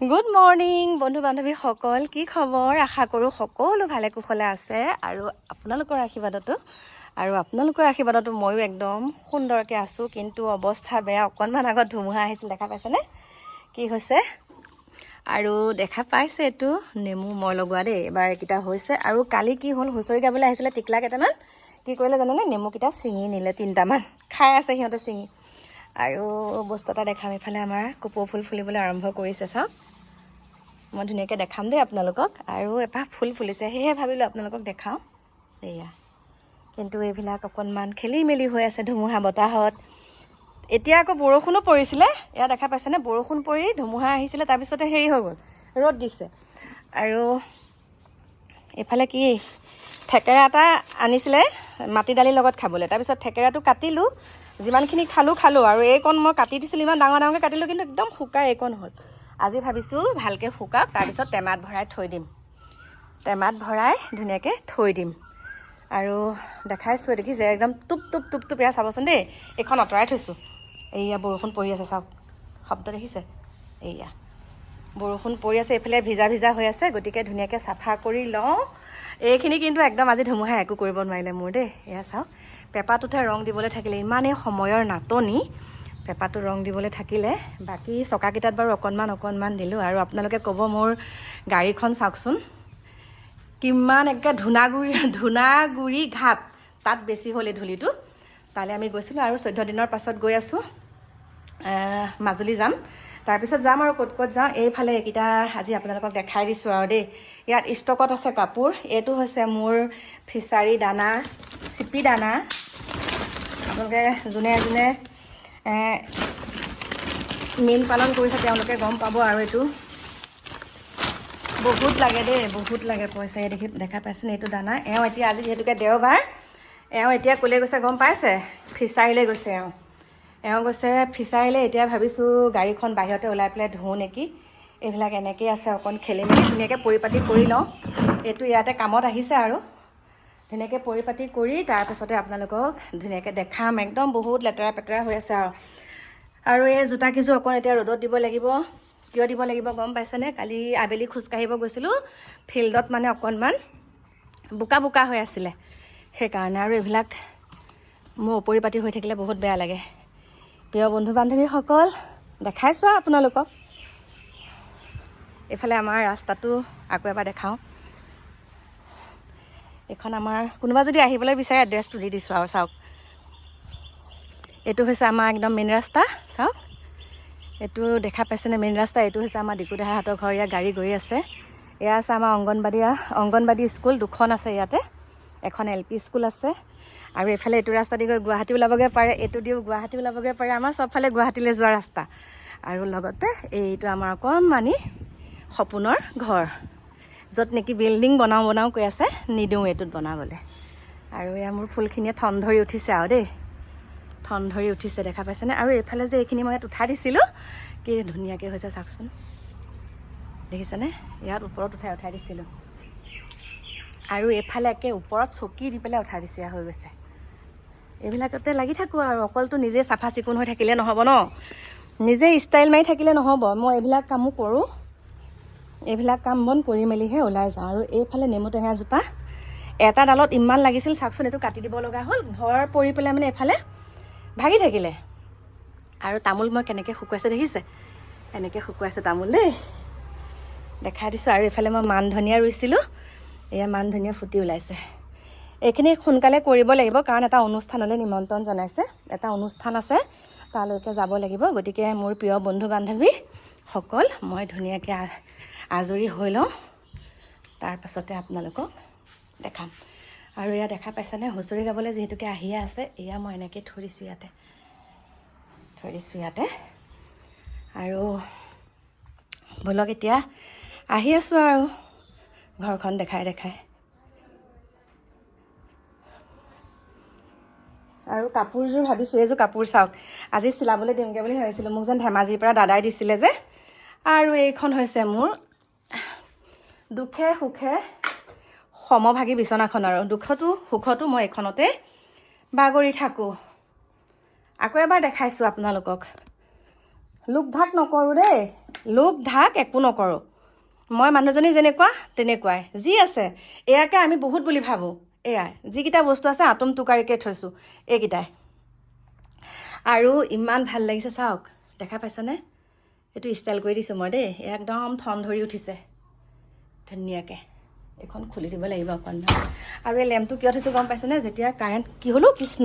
Good morning বন্ধু বান্ধৱীসকল কি খবৰ? আশা কৰোঁ সকলো ভালে কুশলে আছে আৰু আপোনালোকৰ আশীৰ্বাদতো। আৰু আপোনালোকৰ আশীৰ্বাদতো ময়ো একদম সুন্দৰকৈ আছোঁ কিন্তু অৱস্থা বেয়া। অকণমান আগত ধুমুহা আহিছিল দেখা পাইছেনে? কি হৈছে? আৰু দেখা পাইছে এইটো নেমু মই লগোৱা দেই এবাৰ এইকেইটা হৈছে। আৰু কালি কি হ'ল? হুঁচৰি গাবলৈ আহিছিলে টিকলা কেইটামান। কি কৰিলে জানেনে? নেমুকেইটা ছিঙি নিলে তিনিটামান। খাই আছে সিহঁতে ছিঙি। আৰু বস্তু এটা দেখাম এইফালে আমাৰ কপৌ ফুল ফুলিবলৈ আৰম্ভ কৰিছে চাওক। মই ধুনীয়াকৈ দেখাম দেই আপোনালোকক আৰু এপাহ ফুল ফুলিছে সেয়েহে ভাবিলোঁ আপোনালোকক দেখাওঁ। এয়া কিন্তু এইবিলাক অকণমান খেলি মেলি হৈ আছে ধুমুহা বতাহত। এতিয়া আকৌ বৰষুণো পৰিছিলে এয়া দেখা পাইছেনে? বৰষুণ পৰি ধুমুহা আহিছিলে তাৰপিছতে হেৰি হৈ গ'ল ৰ'দ দিছে। আৰু এইফালে কি থেকেৰা এটা আনিছিলে মাটি দালিৰ লগত খাবলৈ তাৰপিছত থেকেৰাটো কাটিলোঁ যিমানখিনি খালোঁ খালোঁ আৰু এইকণ মই কাটি দিছিলোঁ ইমান ডাঙৰ ডাঙৰকৈ কাটিলোঁ কিন্তু একদম শুকাই এইকণ হ'ল। আজি ভাবিছোঁ ভালকৈ শুকাওক তাৰপিছত টেমাত ভৰাই থৈ দিম। টেমাত ভৰাই ধুনীয়াকৈ থৈ দিম। আৰু দেখাইছোঁ দেখিছে একদম টোপ টোপ টোপ টোপ এয়া চাবচোন দেই এইখন আঁতৰাই থৈছোঁ। এইয়া বৰষুণ পৰি আছে চাওক। শব্দ দেখিছে? এইয়া। বৰষুণ পৰি আছে এইফালে ভিজা ভিজা হৈ আছে গতিকে ধুনীয়াকৈ চাফা কৰি লওঁ। এইখিনি কিন্তু একদম আজি ধুমুহাই একো কৰিব নোৱাৰিলে মোৰ দেই। এয়া চাওক। পেপাটোতহে ৰং দিবলৈ থাকিলে ইমানেই সময়ৰ নাটনি। পেপাটো ৰং দিবলৈ থাকিলে। বাকী চকাকেইটাত বাৰু অকণমান অকণমান দিলোঁ আৰু আপোনালোকে ক'ব মোৰ গাড়ীখন চাওকচোন। কিমান একে ধূনাগুৰি ধূনাগুৰি ঘাট। তাত বেছি হ'ল ধূলিটো। তালৈ আমি গৈছিলোঁ আৰু চৈধ্য দিনৰ পাছত গৈ আছোঁ। মাজুলী যাম। তাৰপিছত যাম আৰু ক'ত ক'ত যাওঁ এইফালে এইকেইটা আজি আপোনালোকক দেখাই দিছোঁ আৰু দেই। ইয়াত ষ্টকত আছে কাপোৰ। এইটো হৈছে মোৰ ফিছাৰী দানা চিপি দানা। আপোনালোকে যোনে যোনে মীন পালন কৰিছে তেওঁলোকে গম পাব আৰু এইটো বহুত লাগে দেই, বহুত লাগে পইচা দেখি, দেখা পাইছেনে এইটো দানা? এওঁ এতিয়া আজি যিহেতুকে দেওবাৰ, এওঁ এতিয়া ক'লৈ গৈছে গম পাইছে? ফিছাৰীলৈ গৈছে এওঁ। এওঁ গৈছে ফিছাৰীলৈ এতিয়া ভাবিছোঁ গাড়ীখন বাহিৰতে ওলাই পেলাই ধুওঁ নেকি? এইবিলাক এনেকেই আছে অকণ খেলি মেলি, ধুনীয়াকৈ পৰিপাতি কৰি লওঁ। এইটো ইয়াতে কামত আহিছে আৰু। ধুনীয়াকৈ পৰিপাতি কৰি তাৰপিছতে আপোনালোকক ধুনীয়াকৈ দেখাম। একদম বহুত লেতেৰা পেতেৰা হৈ আছে আৰু। আৰু এই জোতা কেইযোৰ অকণ এতিয়া ৰ'দত দিব লাগিব। কিয় দিব লাগিব গম পাইছেনে? কালি আবেলি খোজকাঢ়িব গৈছিলোঁ। ফিল্ডত মানে অকণমান বোকা বোকা হৈ আছিলে। সেইকাৰণে আৰু এইবিলাক মোৰ পৰিপাতি হৈ থাকিলে বহুত বেয়া লাগে। প্ৰিয় বন্ধু বান্ধৱীসকল দেখাইছোঁ আৰু আপোনালোকক। এইফালে আমাৰ ৰাস্তাটো আকৌ এবাৰ দেখাওঁ। এইখন আমাৰ কোনোবা যদি আহিবলৈ বিচাৰে এড্ৰেছটো দি দিছোঁ আৰু চাওক। এইটো হৈছে আমাৰ একদম মেইন ৰাস্তা চাওক। এইটো দেখা পাইছেনে মেইন ৰাস্তা? এইটো হৈছে আমাৰ ডিকুদাহাহঁতৰ ঘৰ ইয়াত গাড়ী গৈ আছে। এয়া আছে আমাৰ অংগনবাদী অংগনবাদী স্কুল দুখন আছে ইয়াতে। এখন এল পি স্কুল আছে। আৰু এইফালে এইটো ৰাস্তা দি গৈ গুৱাহাটী ওলাবগৈ পাৰে এইটো দিও গুৱাহাটী ওলাবগৈ পাৰে আমাৰ চবফালে গুৱাহাটীলৈ যোৱা ৰাস্তা। আৰু লগতে এইটো আমাৰ অকণমানি সপোনৰ ঘৰ। য'ত নেকি বিল্ডিং বনাওঁ বনাওঁ কৈ আছে নিদিওঁ এইটোত বনাবলৈ। আৰু এয়া মোৰ ফুলখিনিয়ে ঠন ধৰি উঠিছে আৰু দেই। ঠন ধৰি উঠিছে দেখা পাইছেনে? আৰু এইফালে যে এইখিনি মই ইয়াত উঠাই দিছিলোঁ কি ধুনীয়াকৈ হৈছে চাওকচোন। দেখিছেনে? ইয়াত ওপৰত উঠাই উঠাই দিছিলোঁ। আৰু এইফালে একে ওপৰত চকী দি পেলাই উঠাই দিছোঁ হৈ গৈছে। এইবিলাকতে লাগি থাকোঁ আৰু অকলতো নিজে চাফা চিকুণ হৈ থাকিলে নহ'ব ন? নিজে ষ্টাইল মাৰি থাকিলে নহ'ব। মই এইবিলাক কামো কৰোঁ। এইবিলাক কাম বন কৰি মেলিহে ওলাই যাওঁ। আৰু এইফালে নেমু টেঙাজোপা এটা ডালত ইমান লাগিছিল চাওকচোন এইটো কাটি দিব লগা হ'ল। ভৰ পৰি পেলাই মানে এইফালে ভাগি থাকিলে। আৰু তামোল মই কেনেকৈ শুকুৱাইছোঁ দেখিছে? এনেকৈ শুকুৱাইছোঁ তামোল দেই। দেখাই দিছোঁ আৰু এইফালে মই মান ধনিয়া ৰুইছিলোঁ। এয়া মান ধনিয়া ফুটি ওলাইছে। এইখিনি সোনকালে কৰিব লাগিব কাৰণ এটা অনুষ্ঠানলৈ নিমন্ত্ৰণ জনাইছে। এটা অনুষ্ঠান আছে তালৈকে যাব লাগিব। গতিকে মোৰ প্ৰিয় বন্ধু বান্ধৱীসকল মই ধুনীয়াকৈ আজৰি হৈ লওঁ। তাৰপাছতে আপোনালোকক দেখাম। আৰু এয়া দেখা পাইছেনে? হুঁচৰি গাবলৈ যিহেতুকে আহিয়ে আছে এয়া মই এনেকৈ থৈ দিছোঁ ইয়াতে। থৈ দিছোঁ ইয়াতে। আৰু ব'লক এতিয়া আহি আছোঁ আৰু ঘৰখন দেখাই দেখাই। আৰু কাপোৰযোৰ ভাবিছোঁ এইযোৰ কাপোৰ চাওক। আজি চিলাবলৈ দিমগৈ বুলি ভাবিছিলোঁ। মোক যেন ধেমাজিৰ পৰা দাদাই দিছিলে যে। আৰু এইখন হৈছে মোৰ দুখে সুখে সমভাগী বিচনাখন আৰু দুখতো সুখতো মই এইখনতে বাগৰি থাকোঁ। আকৌ এবাৰ দেখাইছোঁ আপোনালোকক। লোক ঢাক নকৰোঁ দেই। লোক ঢাক একো নকৰোঁ। মই মানুহজনী যেনেকুৱা তেনেকুৱাই। যি আছে এয়াকে আমি বহুত বুলি ভাবোঁ। এয়াই যিকেইটা বস্তু আছে আটোম টোকাৰিকৈ থৈছোঁ এইকেইটাই। আৰু ইমান ভাল লাগিছে চাওক। দেখা পাইছনে? এইটো ষ্টাইল কৰি দিছোঁ মই দেই। একদম ঠন ধৰি উঠিছে। ধুনীয়াকৈ। এইখন খুলি দিব লাগিব অকণমান। আৰু এই লেম্পটো কিয় থৈছোঁ গম পাইছেনে যেতিয়া কাৰেণ্ট, কি হ'লো? কৃষ্ণ।